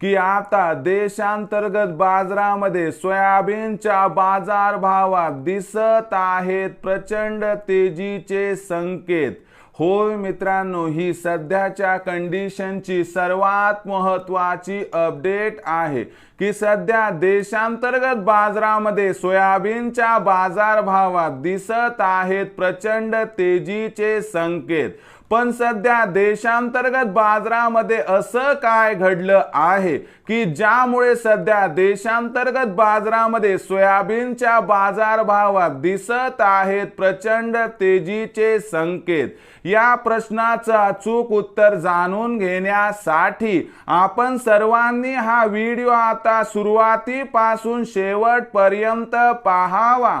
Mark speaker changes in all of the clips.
Speaker 1: की आता देशांतर्गत बाजारामध्ये सोयाबीनच्या बाजारभावात दिसत आहेत प्रचंड तेजीचे संकेत. होय मित्रांनो ही सध्याच्या कंडिशनची सर्वात महत्वाची अपडेट आहे की सध्या देशांतर्गत बाजारामध्ये सोयाबीनच्या बाजारभावात दिसत आहेत प्रचंड तेजीचे संकेत. पण सध्या देशांतर्गत बाजारामध्ये असं काय घडलं आहे की ज्यामुळे सध्या देशांतर्गत बाजारामध्ये सोयाबीनच्या बाजारभावात दिसत आहेत प्रचंड तेजीचे संकेत? या प्रश्नाचं अचूक उत्तर जाणून घेण्यासाठी आपण सर्वांनी हा व्हिडिओ आता सुरुवातीपासून शेवटपर्यंत पाहावा.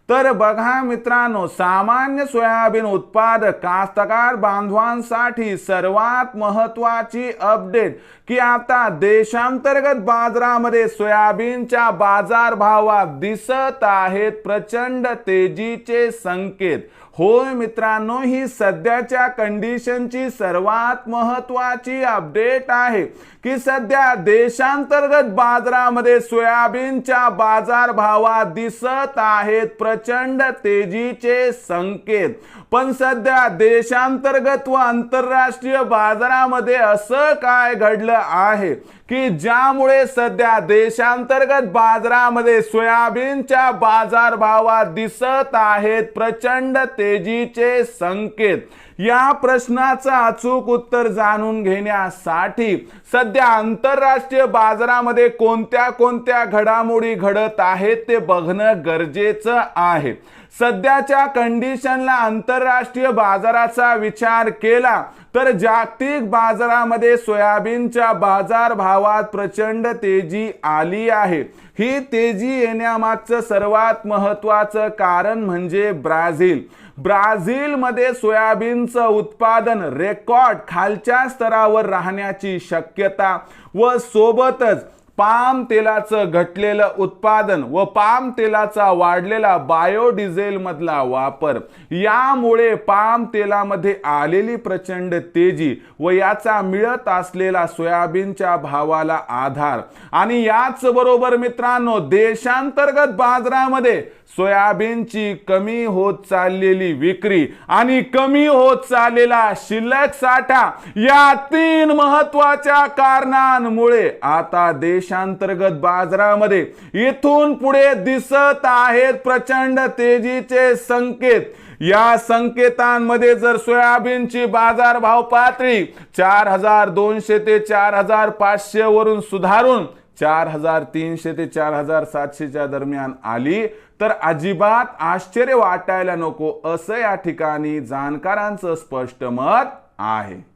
Speaker 1: तर बघा मित्रांनो सामान्य सोयाबीन उत्पादक कास्तकार बांधवांसाठी सर्वात महत्वाची अपडेट की आता देशांतर्गत बाजारामध्ये सोयाबीनच्या बाजारभावात दिसत आहेत प्रचंड तेजीचे संकेत. होय मित्रांनो ही सध्याच्या कंडिशनची सर्वात महत्वाची अपडेट आहे की सध्या देशांतर्गत बाजारामध्ये सोयाबीनच्या बाजारभावात दिसत आहेत प्रचंड प्रचंड तेजीचे संकेत. पण सध्या देशांतर्गत व आंतरराष्ट्रीय बाजारामध्ये असं काय घडलं आहे? की ज्यामुळे सध्या देशांतर्गत बाजारामध्ये सोयाबीनच्या बाजारभावात दिसत आहेत प्रचंड तेजीचे संकेत. या प्रश्नाचं अचूक उत्तर जाणून घेण्यासाठी सध्या आंतरराष्ट्रीय बाजारामध्ये कोणत्या कोणत्या घडामोडी घडत आहेत ते बघणं गरजेचं आहे. सध्याच्या कंडिशनला आंतरराष्ट्रीय बाजाराचा विचार केला तर जागतिक बाजारामध्ये सोयाबीनच्या बाजार भावात प्रचंड तेजी आली आहे. ही तेजी येण्यामागचं सर्वात महत्वाचं कारण म्हणजे ब्राझील. ब्राझीलमध्ये सोयाबीनचं उत्पादन रेकॉर्ड खालच्या स्तरावर राहण्याची शक्यता व सोबतच पाम तेलाचं घटलेलं उत्पादन व पाम तेलाचा वाढलेला बायोडिझेल मधला वापर यामुळे पाम तेलामध्ये आलेली प्रचंड तेजी व याचा मिळत असलेला सोयाबीनच्या भावाला आधार. आणि याच बरोबर मित्रांनो देशांतर्गत बाजारामध्ये सोयाबीनची कमी होत चाललेली विक्री आणि कमी होत चाललेला शिल्लक साठा या तीन महत्त्वाच्या कारणांमुळे आता देश देशांतर्गत बाजारामध्ये इथून पुढे दिसत आहेत प्रचंड तेजीचे संकेत. या संकेतांमध्ये जर सोयाबीनची बाजारभाव पातळी चार हजार दोनशे ते चार हजार पाचशे वरून सुधारून चार हजार तीनशे ते चार हजार सातशेच्या दरम्यान आली तर अजिबात आश्चर्य वाटायला नको असं या ठिकाणी जाणकारांचं स्पष्ट मत आहे.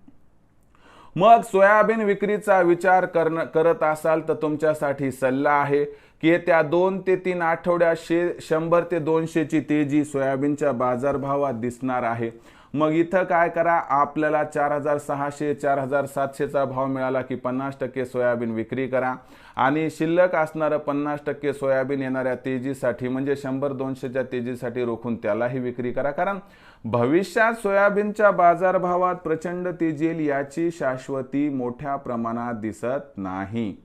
Speaker 1: मग सोयाबीन विक्रीचा विचार करण करत असाल तर तुमच्यासाठी सल्ला आहे की येत्या दोन ते तीन आठवड्यात शे शंभर ते दोनशेची तेजी सोयाबीनच्या बाजारभावात दिसणार आहे. मग इथं काय करा? आपल्याला चार हजार सहाशे चार हजार सातशेचा भाव मिळाला की पन्नास टक्के सोयाबीन विक्री करा. आणि शिल्लक असणारं पन्नास टक्के सोयाबीन येणाऱ्या तेजीसाठी म्हणजे शंभर दोनशेच्या तेजीसाठी रोखून त्यालाही विक्री करा. कारण भविष्यात सोयाबीनच्या बाजारभावात प्रचंड तेजी येईल याची शाश्वती मोठ्या प्रमाणात दिसत नाही.